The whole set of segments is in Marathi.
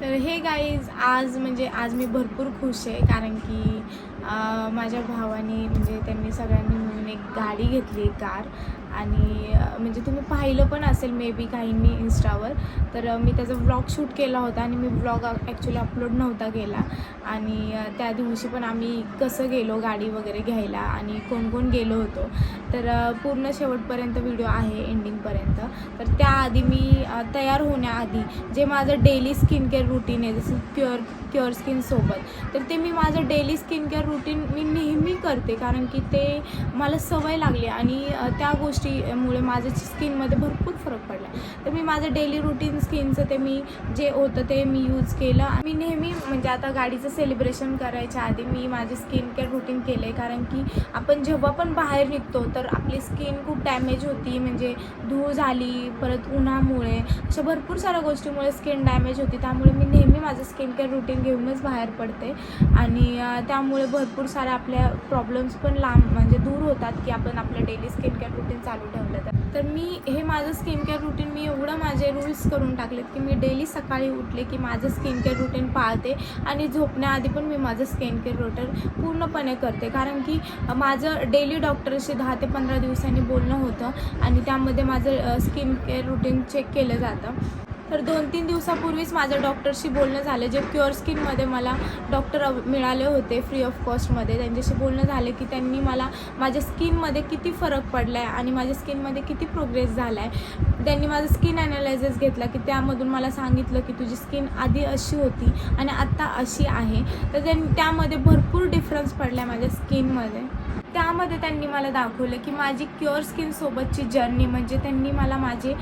तर हे गाईज आज म्हणजे आज मी भरपूर खुश आहे कारण की माझ्या भावाने म्हणजे त्यांनी सगळ्यांनी मिळून एक गाडी घेतली कार आणि म्हणजे तुम्ही पाहिलं पण असेल मे बी काहींनी इन्स्टावर तर मी त्याचा व्लॉग शूट केला होता आणि मी व्लॉग ॲक्च्युली अपलोड नव्हता केला. आणि त्या दिवशी पण आम्ही कसं गेलो गाडी वगैरे घ्यायला आणि कोण कोण गेलो होतो. तर पूर्ण शेवटपर्यंत व्हिडिओ आहे एंडिंगपर्यंत तर त्याआधी मी तयार होण्याआधी जे माझं डेली स्किन केअर रुटीन आहे जसं क्युअर क्युअर स्किनसोबत तर ते मी माझं डेली स्किन केअर रुटीन मी नेहमी करते. कारण की ते मला सवय लागली आणि त्या गोष्टी गोष्टीमुळे माझ्या स्किनमध्ये भरपूर फरक पडला तर मी माझं डेली रुटीन स्किनचं ते मी जे होतं ते मी यूज केलं. मी नेहमी म्हणजे आता गाडीचं सेलिब्रेशन करायच्या आधी मी माझे स्किन केअर रुटीन केलं आहे कारण की आपण जेव्हा पण बाहेर निघतो तर आपली स्किन खूप डॅमेज होती. म्हणजे धूळ झाली परत उन्हामुळे अशा भरपूर साऱ्या गोष्टीमुळे स्किन डॅमेज होती. त्यामुळे मी नेहमी माझं स्किन केअर रुटीन घेऊनच बाहेर पडते. आणि त्यामुळे भरपूर साऱ्या आपल्या प्रॉब्लेम्स पण लांब म्हणजे दूर होतात की आपण आपलं डेली स्किन केअर रुटीन चालू ठेवलं तर. तर मी हे माझं स्किन केअर रुटीन मी एवढं माझे रूल्स करून टाकलेत की मी डेली सकाळी उठले की माझं स्किन केअर रुटीन पाळते आणि झोपण्याआधी पण मी माझं स्किन केअर रुटीन पूर्णपणे करते. कारण की माझं डेली डॉक्टरशी दहा ते पंधरा दिवसांनी बोलणं होतं आणि त्यामध्ये माझं स्किन केअर रुटीन चेक केलं जातं. तर दोन तीन दिवसापूर्वीच माझं डॉक्टरशी बोलणं झालं जे क्युअर स्किनमध्ये मला डॉक्टर मिळाले होते फ्री ऑफ कॉस्टमध्ये त्यांच्याशी बोलणं झालं की त्यांनी मला माझ्या स्किनमध्ये किती फरक पडला आहे आणि माझ्या स्किनमध्ये किती प्रोग्रेस झाला आहे त्यांनी माझं स्किन ॲनालायझिस घेतला की त्यामधून मला सांगितलं की तुझी स्किन आधी अशी होती आणि आत्ता अशी आहे. तर त्यां त्यामध्ये भरपूर डिफरन्स पडला आहे माझ्या स्किनमध्ये त्यामध्ये त्यांनी मला दाखवलं की माझी क्युअर स्किनसोबतची जर्नी म्हणजे त्यांनी मला माझे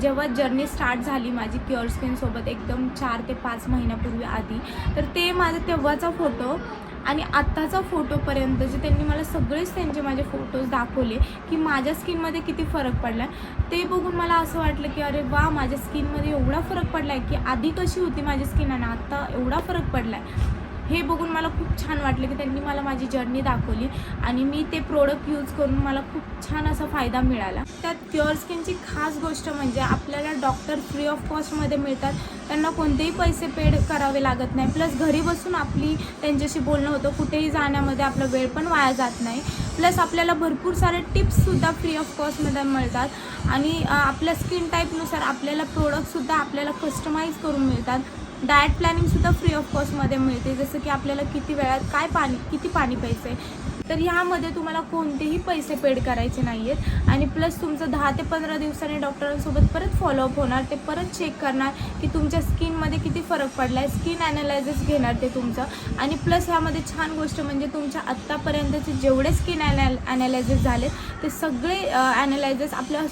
जेव्हा जर्नी स्टार्ट झाली माझी क्युअर स्किनसोबत एकदम चार ते पाच महिन्यापूर्वी आधी तर ते माझं तेव्हाचा फोटो आणि आत्ताचा फोटोपर्यंत जे त्यांनी मला सगळेच त्यांचे माझे फोटोज दाखवले की माझ्या स्किनमध्ये किती फरक पडला ते बघून मला असं वाटलं की अरे वा माझ्या स्किनमध्ये एवढा फरक पडला आहे की आधी कशी होती माझी स्किन आणि आत्ता एवढा फरक पडला आहे हे बघून मला खूप छान वाटलं की त्यांनी मला माझी जर्नी दाखवली आणि मी ते प्रोडक्ट यूज करून मला खूप छान असा फायदा मिळाला. त्यात प्युअर स्किनची खास गोष्ट म्हणजे आपल्याला डॉक्टर फ्री ऑफ कॉस्टमध्ये मिळतात. त्यांना कोणतेही पैसे पेड करावे लागत नाही. प्लस घरी बसून आपली त्यांच्याशी बोलणं होतं. कुठेही जाण्यामध्ये आपला वेळ पण वाया जात नाही. प्लस आपल्याला भरपूर सारे टिप्ससुद्धा फ्री ऑफ कॉस्टमध्ये मिळतात. आणि आपल्या स्किन टाईपनुसार आपल्याला प्रोडक्टसुद्धा आपल्याला कस्टमाइज करून मिळतात. डाएट प्लॅनिंगसुद्धा फ्री ऑफ कॉस्टमध्ये मिळते. जसं की आपल्याला किती वेळात काय पाणी किती पाणी प्यायचं आहे तर ह्यामध्ये तुम्हाला कोणतेही पैसे पेड करायचे नाही आहेत आणि प्लस तुमचं दहा ते पंधरा दिवसांनी डॉक्टरांसोबत परत फॉलोअप होणार ते परत चेक करणार की तुमच्या स्किनमध्ये किती फरक पडला आहे स्किन ॲनालायझिस घेणार ते तुमचं. आणि प्लस ह्यामध्ये छान गोष्ट म्हणजे तुमच्या आत्तापर्यंतचे जेवढे स्किन ॲना ॲनालायझिस झाले ते सगळे ॲनालायझिस आपल्या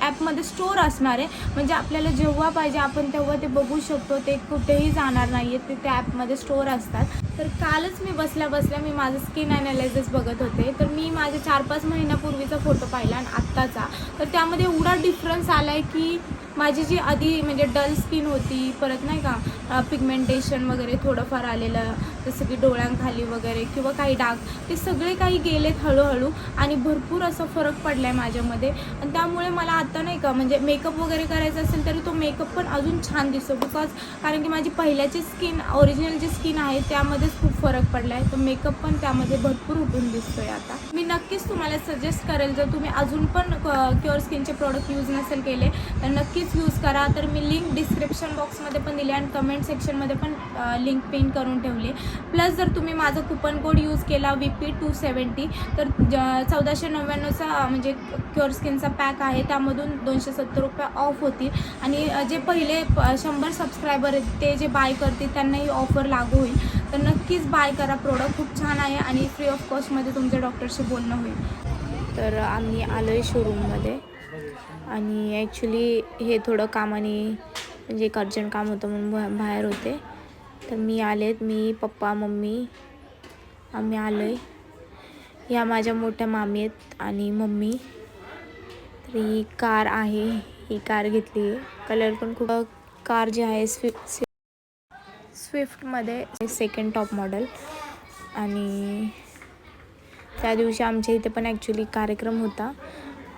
ॲपमध्ये स्टोअर असणार आहे. म्हणजे आपल्याला जेव्हा पाहिजे आपण तेव्हा ते बघू शकतो ते कुठेही जाणार नाही आहेत ते त्या ॲपमध्ये स्टोअर असतात. तर कालच मी बसल्या बसल्या मी माझं स्किन ॲनालायझिस बघत होते. तर मी माझे चार पाच महिन्यापूर्वीचा फोटो पाहिला आणि आत्ताचा. तर त्यामध्ये एवढा डिफरन्स आला आहे की माझी जी आधी म्हणजे डल स्किन होती परत नाही का पिगमेंटेशन वगैरे थोडंफार आलेलं जसं की डोळ्यांखाली वगैरे किंवा काही डाग ते सगळे काही गेलेत हळूहळू आणि भरपूर असा फरक पडला आहे माझ्यामध्ये. आणि त्यामुळे मला आता नाही का म्हणजे मेकअप वगैरे करायचा असेल तरी तो मेकअप पण अजून छान दिसतो. बिकॉज कारण की माझी पहिल्याची स्किन ओरिजिनल जी स्किन आहे त्यामध्येच खूप फरक पडला आहे तर मेकअप पण त्यामध्ये भरपूर उठून दिसतो आहे आता. मी नक्कीच तुम्हाला सजेस्ट करेल जर तुम्ही अजून पण क्युअर स्किनचे प्रोडक्ट यूज नसेल केले तर नक्कीच यूज करा. तर मी लिंक डिस्क्रिप्शन बॉक्समध्ये पण दिली आणि कमेंट सेक्शनमध्ये पण लिंक पिन करून ठेवली. प्लस जर तुम्ही माझं कुपन कोड यूज केला व्ही पी टू सेवन्टी तर ज- चौदाशे नव्याण्णवचा म्हणजे क्युअर स्किनचा पॅक आहे. त्यामधून दोनशे सत्तर रुपये ऑफ होतील. आणि जे पहिले शंभर सबस्क्रायबर आहेत ते जे बाय करतील त्यांनाही ऑफर लागू होईल. तर नक्कीच बाय करा. प्रोडक्ट खूप छान आहे आणि फ्री ऑफ कॉस्टमध्ये तुमच्या डॉक्टरशी बोलणं होईल. तर आम्ही आलो आहे शोरूममध्ये आणि ॲक्च्युली हे थोडं कामाने म्हणजे एक अर्जंट काम होतं म्हणून बा- बाहेर होते. तर मी आलेत मी पप्पा मम्मी आम्ही आलो आहे ह्या माझ्या मोठ्या मामी आहेत आणि मम्मी. तर ही कार आहे ही कार घेतली. आहे कलर पण खूप कार जी आहे स्विफ्ट स्विफ्टमध्ये सेकंड टॉप मॉडेल आणि त्या दिवशी आमच्या इथे पण ॲक्च्युली कार्यक्रम होता.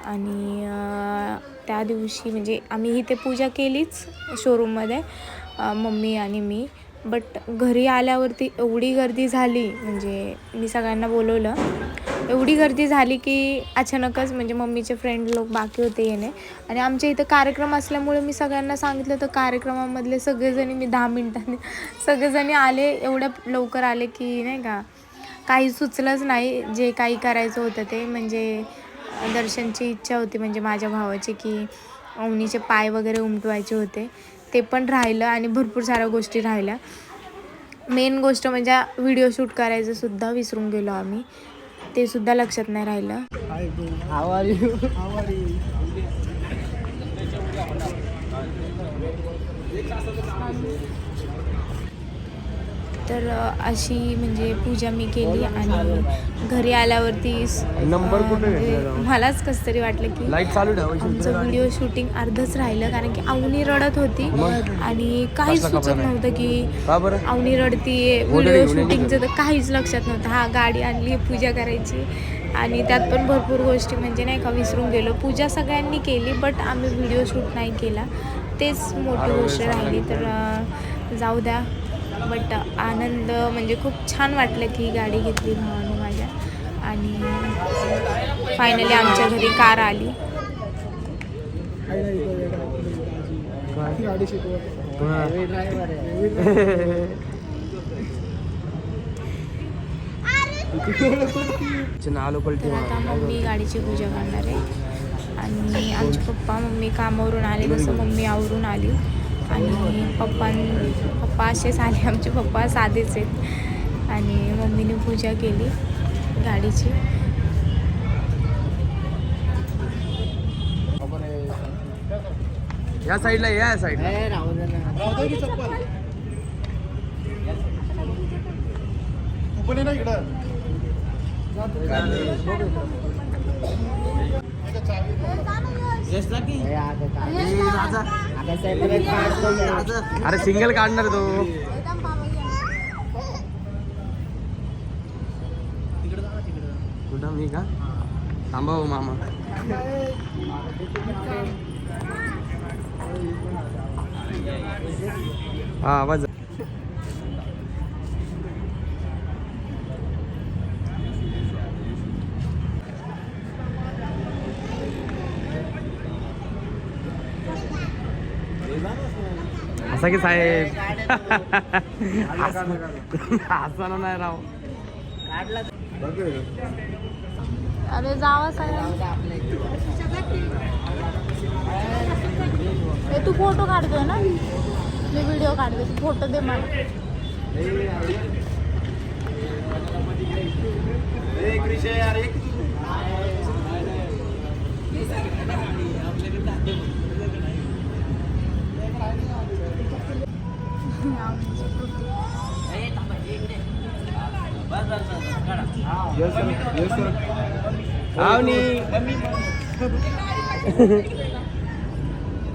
आणि त्या दिवशी म्हणजे आम्ही इथे पूजा केलीच शोरूममध्ये मम्मी आणि मी. बट घरी आल्यावरती एवढी गर्दी झाली म्हणजे मी सगळ्यांना बोलवलं एवढी गर्दी झाली की अचानकच म्हणजे मम्मीचे फ्रेंड लोक बाकी होते येणे. आणि आमच्या इथं कार्यक्रम असल्यामुळे मी सगळ्यांना सांगितलं तर कार्यक्रमामधले सगळेजणी मी दहा मिनिटांनी सगळेजणी आले एवढ्या लवकर आले की नाही का काही सुचलंच नाही जे काही करायचं होतं ते. म्हणजे दर्शनची इच्छा होती म्हणजे माझ्या भावाची की अवनीचे पाय वगैरे उमटवायचे होते. ते पण राहिलं आणि भरपूर साऱ्या गोष्टी राहिल्या. मेन गोष्ट म्हणजे व्हिडिओ शूट करायचं सुद्धा विसरून गेलो आम्ही. ते सुद्धा लक्षात नाही राहिलं. तर अशी म्हणजे पूजा मी केली आणि घरी आल्यावरती नंबर म्हणजे? मलाच कसं तरी वाटलं की आमचं व्हिडिओ शूटिंग अर्धच राहिलं कारण की अवनी रडत होती? आणि काहीच सुचत? नव्हतं की अवनी रडतीये ओढणी व्हिडिओ शूटिंगचं तर काहीच लक्षात नव्हतं. हा गाडी आणली पूजा करायची आणि त्यात पण भरपूर गोष्टी म्हणजे नाही का विसरून गेलो. पूजा सगळ्यांनी केली बट आम्ही व्हिडिओ शूट नाही केला. तेच मोठी गोष्ट राहिली. तर जाऊ द्या. बट आनंद म्हणजे खूप छान वाटलं की गाडी घेतली भावाने माझ्या. आणि फायनली आमच्या घरी कार आली. तर आता मम्मी गाडीची पूजा करणार आहे. आणि आमचे पप्पा मम्मी कामावरून आले जसं मम्मी आवरून आली. आणि पप्पा पप्पा असेच आले आमचे पप्पा साधेच आहेत. आणि मम्मीने पूजा केली गाडीची. या साईडला या साईडला. राहू अरे सिंगल काढणार तो. कुठं मी का? थांबा हो मामा. हा आवाज असा की साहेब. हसताना नाही राव. अरे जावा साहेब. तू फोटो काढतोय ना? मी व्हिडिओ काढते. तू फोटो दे मला. आवनी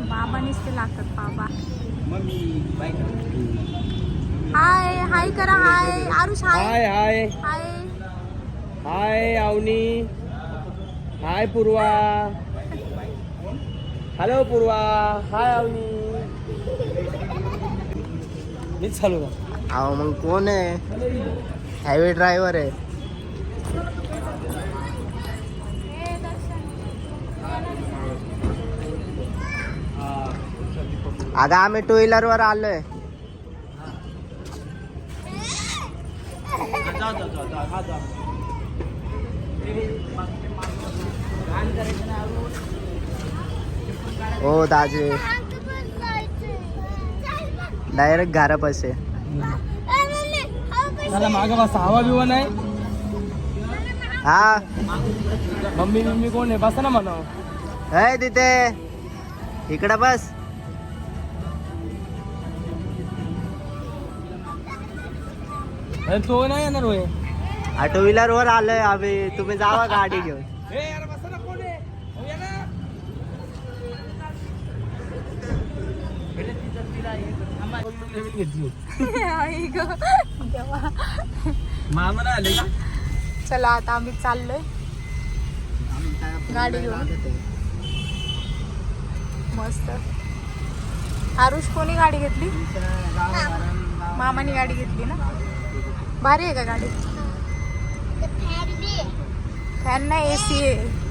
बाबानीच ते लागतात बाबा. हाय हाय करा हाय. आरुष हाय. हाय हाय. हाय. हाय आवनी. हाय पूर्वा. हॅलो पूर्वा. हाय आवनी. मीच चालू का अहो, मग कोण आहे? हायवे ड्रायव्हर आहे. अगं आम्ही टू व्हीलर वर आलोय. हो, दाजे. डायरेक्ट घरापाशी त्याला मागं बसा हवा बिवा नाही. हा. मम्मी मम्मी कोण आहे? बसा ना म्हणा. है तिथे. इकडं बस. अरे तो नाही येणार होय. टू व्हीलर वर आलोय आम्ही. तुम्ही जावा गाडी घेऊन. ए यार बसा ना कोण आहे? हो, या ना. नवीन घेतली आई गं. देवा. मामा नाही आले का चला आता आम्ही चाललोय. गाडी घेऊन. मस्त. आरुष कोणी गाडी घेतली? मामानी गाडी घेतली ना? भारी आहे का गाडी? फॅन नाही ए सी आहे.